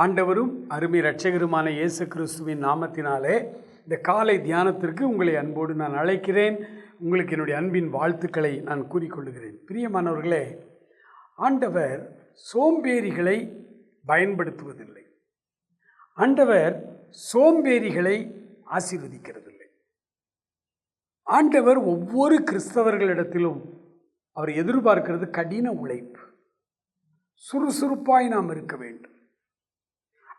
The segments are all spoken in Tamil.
ஆண்டவரும் அருமை இரட்சகருமான இயேசு கிறிஸ்துவின் நாமத்தினாலே இந்த காலை தியானத்திற்கு உங்களை அன்போடு நான் அழைக்கிறேன். உங்களுக்கு என்னுடைய அன்பின் வாழ்த்துக்களை நான் கூறிக்கொள்கிறேன். பிரியமானவர்களே ஆண்டவர் சோம்பேறிகளை பயன்படுத்துவதில்லை. ஆண்டவர் சோம்பேறிகளை ஆசீர்வதிக்கிறதில்லை. ஆண்டவர் ஒவ்வொரு கிறிஸ்தவர்களிடத்திலும் அவர் எதிர்பார்க்கிறது கடின உழைப்பு. சுறுசுறுப்பாய் நாம் இருக்க வேண்டும்.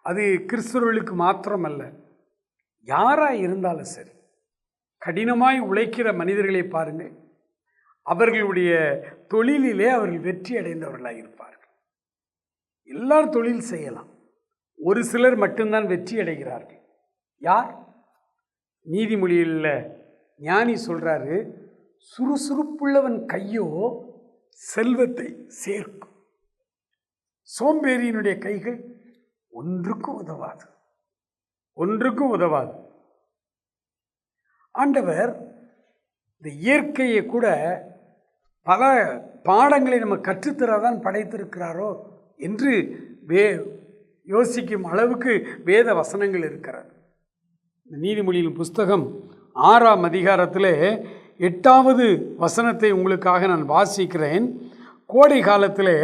அது கிறிஸ்தவர்களுக்கு மாத்திரமல்ல. யாராக இருந்தாலும் சரி கடினமாய் உழைக்கிற மனிதர்களை பாருங்கள். அவர்களுடைய தொழிலிலே அவர்கள் வெற்றி அடைந்தவர்களாக இருப்பார்கள். எல்லாரும் தொழில் செய்யலாம். ஒரு சிலர் மட்டும்தான் வெற்றி அடைகிறார்கள். யார்? நீதிமொழியில் ஞானி சொல்கிறாரு சுறுசுறுப்புள்ளவன் கையோ செல்வத்தை சேர்க்கும். சோம்பேறியினுடைய கைகள் ஒன்றுக்கும் உதவாது. ஒன்றுக்கும் உதவாது. ஆண்டவர் இந்த இயற்கையை கூட பல பாடங்களை நம்ம கற்றுத்தரதான் படைத்திருக்கிறாரோ என்று வே யோசிக்கும் அளவுக்கு வேத வசனங்கள் இருக்கிறது. இந்த நீதிமொழியின் புஸ்தகம் ஆறாம் அதிகாரத்தில் எட்டாவது வசனத்தை உங்களுக்காக நான் வாசிக்கிறேன். கோடை காலத்தில்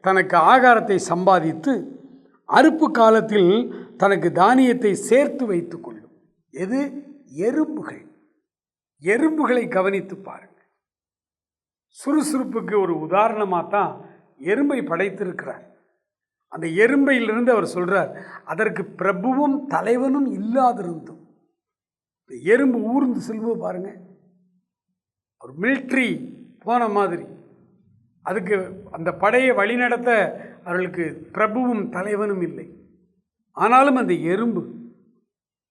தனக்கு ஆகாரத்தை சம்பாதித்து அறுப்பு காலத்தில் தனக்கு தானியத்தை சேர்த்து வைத்து கொள்ளும். எது? எறும்புகள். எறும்புகளை கவனித்து பாருங்கள். சுறுசுறுப்புக்கு ஒரு உதாரணமாக தான் எறும்பை படைத்திருக்கிறார். அந்த எறும்பையிலிருந்து அவர் சொல்கிறார் அதற்கு பிரபுவும் தலைவனும் இல்லாதிருந்தும். இந்த எறும்பு ஊர்ந்து செல்வது பாருங்கள் ஒரு மில்ட்ரி போன மாதிரி. அதுக்கு அந்த படையை வழிநடத்த அவர்களுக்கு பிரபுவும் தலைவனும் இல்லை. ஆனாலும் அந்த எறும்பு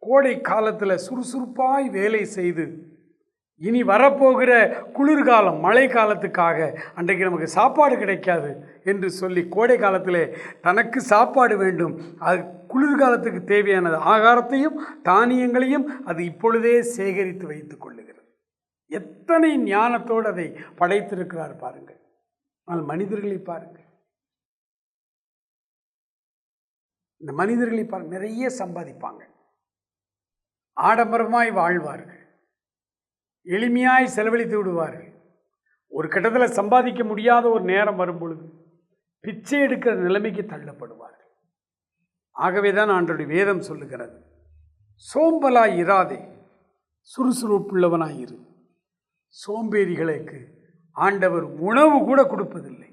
கோடை காலத்தில் சுறுசுறுப்பாய் வேலை செய்து இனி வரப்போகிற குளிர்காலம் மழை காலத்துக்காக அன்றைக்கு நமக்கு சாப்பாடு கிடைக்காது என்று சொல்லி கோடை காலத்தில் தனக்கு சாப்பாடு வேண்டும். அது குளிர்காலத்துக்கு தேவையான ஆகாரத்தையும் தானியங்களையும் அது இப்பொழுதே சேகரித்து வைத்து கொள்ளுகிறது. எத்தனை ஞானத்தோடு அதை படைத்திருக்கிறார் பாருங்கள். ஆனால் மனிதர்களை பாருங்கள். இந்த மனிதர்களை பாருங்கள். நிறைய சம்பாதிப்பாங்க. ஆடம்பரமாய் வாழ்வார்கள். எளிமையாய் செலவழித்து விடுவார்கள். ஒரு கட்டத்தில் சம்பாதிக்க முடியாத ஒரு நேரம் வரும் பொழுது பிச்சை எடுக்கிற நிலைமைக்கு தள்ளப்படுவார்கள். ஆகவே தான் ஆண்டோடைய வேதம் சொல்லுகிறது சோம்பலாய் இராதே சுறுசுறுப்புள்ளவனாய் இரு சோம்பேறிகளுக்கு ஆண்டவர் உணவு கூட கொடுப்பதில்லை.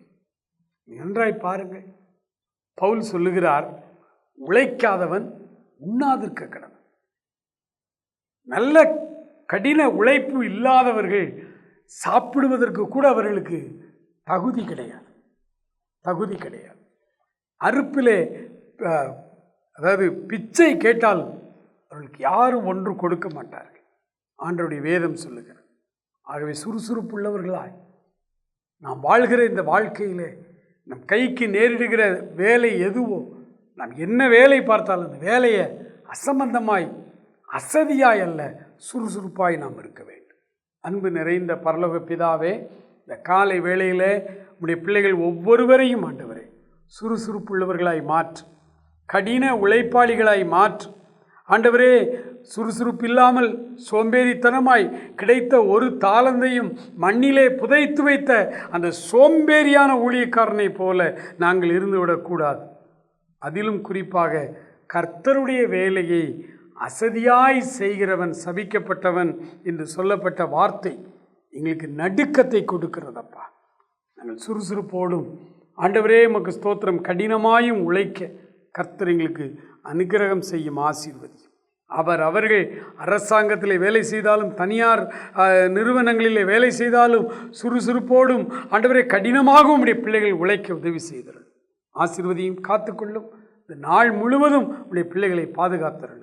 நன்றாய் பாருங்கள். பவுல் சொல்லுகிறார் உழைக்காதவன் உண்ணாதிருக்க கடவன். நல்ல கடின உழைப்பு இல்லாதவர்கள் சாப்பிடுவதற்கு கூட அவர்களுக்கு தகுதி கிடையாது. தகுதி கிடையாது. அறுப்பிலே அதாவது பிச்சை கேட்டால் அவர்களுக்கு யாரும் ஒன்று கொடுக்க மாட்டார்கள். ஆண்டருடைய வேதம் சொல்லுகிறது. ஆகவே சுறுசுறுப்புள்ளவர்களாய் நாம் வாழ்கிற இந்த வாழ்க்கையிலே நம் கைக்கு நேரிடுகிற வேலை எதுவோ நாம் என்ன வேலை பார்த்தாலும் அந்த வேலையை அசம்பந்தமாய் அசதியாய் அல்ல சுறுசுறுப்பாய் நாம் இருக்க வேண்டும். அன்பு நிறைந்த பரலோக பிதாவே இந்த காலை வேளையில் உடைய பிள்ளைகள் ஒவ்வொருவரையும் ஆண்டவரே சுறுசுறுப்புள்ளவர்களாய் மாற்று கடின உழைப்பாளிகளாய் மாற்று. ஆண்டவரே சுறுசுறுப்பு இல்லாமல் சோம்பேறித்தனமாய் கிடைத்த ஒரு தாளந்தையும் மண்ணிலே புதைத்து வைத்த அந்த சோம்பேறியான ஊழியக்காரனை போல நாங்கள் இருந்துவிடக்கூடாது அதிலும் குறிப்பாக கர்த்தருடைய வேலையை அசதியாய் செய்கிறவன் சபிக்கப்பட்டவன் என்று சொல்லப்பட்ட வார்த்தை எங்களுக்கு நடுக்கத்தை கொடுக்கிறதப்பா. நாங்கள் சுறுசுறுப்போடும். ஆண்டவரே நமக்கு ஸ்தோத்திரம். கடினமாயும் உழைக்க கர்த்தர் எங்களுக்கு அனுகிரகம் செய்யும் ஆசீர்வதி அவர் அவர்கள் அரசாங்கத்தில் வேலை செய்தாலும் தனியார் நிறுவனங்களில் வேலை செய்தாலும் சுறுசுறுப்போடும். ஆண்டவரே கடினமாகவும் உடைய பிள்ளைகள் உழைக்க உதவி செய்தார்கள் ஆசீர்வதியும் காத்துக்கொள்ளும். இந்த நாள் முழுவதும் உடைய பிள்ளைகளை பாதுகாத்தார்கள்